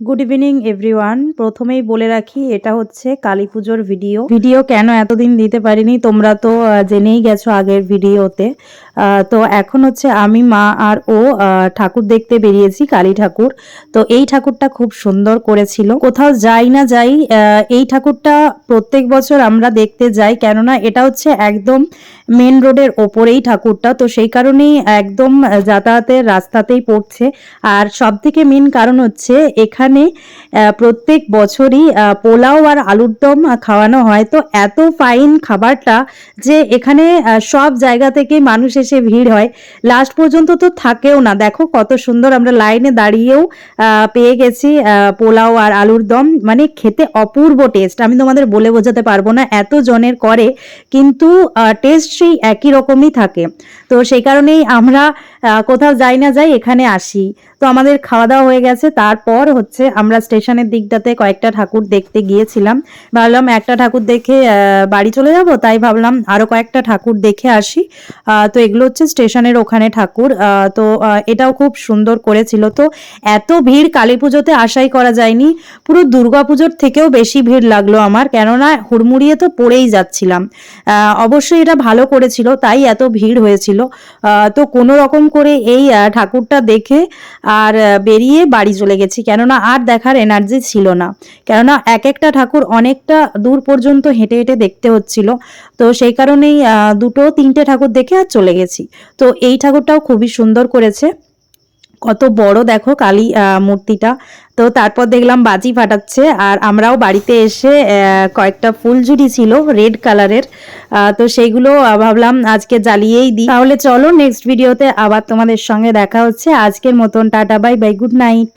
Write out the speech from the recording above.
Good evening everyone প্রথমেই বলে রাখি, এটা হচ্ছে কালী পুজোর ভিডিও ভিডিও কেন এতদিন দিতে পারিনি? তোমরা তো জেনেই গেছো আগের ভিডিওতে তো এখন হচ্ছে আমি, মা আর ও ঠাকুর দেখতে বেরিয়েছি, কালী ঠাকুর। তো এই ঠাকুরটা খুব সুন্দর করেছিল। কোথাও যাই না যাই এই ঠাকুরটা প্রত্যেক বছর আমরা দেখতে যাই, কেননা এটা হচ্ছে একদম মেন রোডের ওপরেই ঠাকুরটা। তো সেই কারণেই একদম যাতায়াতের রাস্তাতেই পড়ছে। আর সব থেকে মেন কারণ হচ্ছে এখানে প্রত্যেক বছরই পোলাও আর আলুর দম খাওয়ানো হয়। তো এত ফাইন খাবারটা যে এখানে সব জায়গা থেকে মানুষ এসে ভিড় হয়। লাস্ট পর্যন্ত তো থাকেও না। দেখো কত সুন্দর আমরা লাইনে দাঁড়িয়েও পেয়ে গেছি পোলাও আর আলুর দম। মানে খেতে অপূর্ব টেস্ট আমি তোমাদের বলে বোঝাতে পারব না, এত জনের করে। কিন্তু টেস্ট সেই একই রকমই থাকে। তো সেই কারণেই আমরা কোথাও যাই না যাই এখানে আসি। তো আমাদের খাওয়া দাওয়া হয়ে গেছে। তারপর হচ্ছে আমরা স্টেশনের দিকটাতে কয়েকটা ঠাকুর দেখতে গিয়েছিলাম। ভাবলাম একটা ঠাকুর দেখে বাড়ি চলে যাব। তাই ভাবলাম আরও কয়েকটা ঠাকুর দেখে আসি। তো এগুলো হচ্ছে স্টেশনের ওখানে ঠাকুর তো এটাও খুব সুন্দর করেছিল। তো এত ভিড় কালী পুজোতে আশাই করা যায়নি, পুরো দুর্গা পুজোর থেকেও বেশি ভিড় লাগল আমার, কেননা হুড়মুড়িয়ে তো পড়েই যাচ্ছিলাম। অবশ্যই এটা ভালো করেছিল, তাই এত ভিড় হয়েছিল। তো কোনো রকম করে এই ঠাকুরটা দেখে আর বেরিয়ে বাড়ি চলে গেছি, কেননা আর দেখার এনার্জি ছিল না। কেননা এক একটা ঠাকুর অনেকটা দূর পর্যন্ত হেঁটে হেঁটে দেখতে হচ্ছিল, তো সেই কারণেই দুটো তিনটে ঠাকুর দেখে আর চলে গেছি। তো এই ঠাকুরটাও খুবই সুন্দর করেছে। কত বড় দেখো কালী মূর্তিটা। তো তারপর দেখলাম বাজি ফাটাচ্ছে আর আমরাও বাড়িতে এসে কয়েকটা ফুলঝুরি ছিল রেড কালারের। তো সেইগুলো ভাবলাম আজকে জ্বালিয়েই দিই। তাহলে চলো নেক্সট ভিডিওতে আবার তোমাদের সঙ্গে দেখা হচ্ছে। আজকের মতন ta ta bye bye good night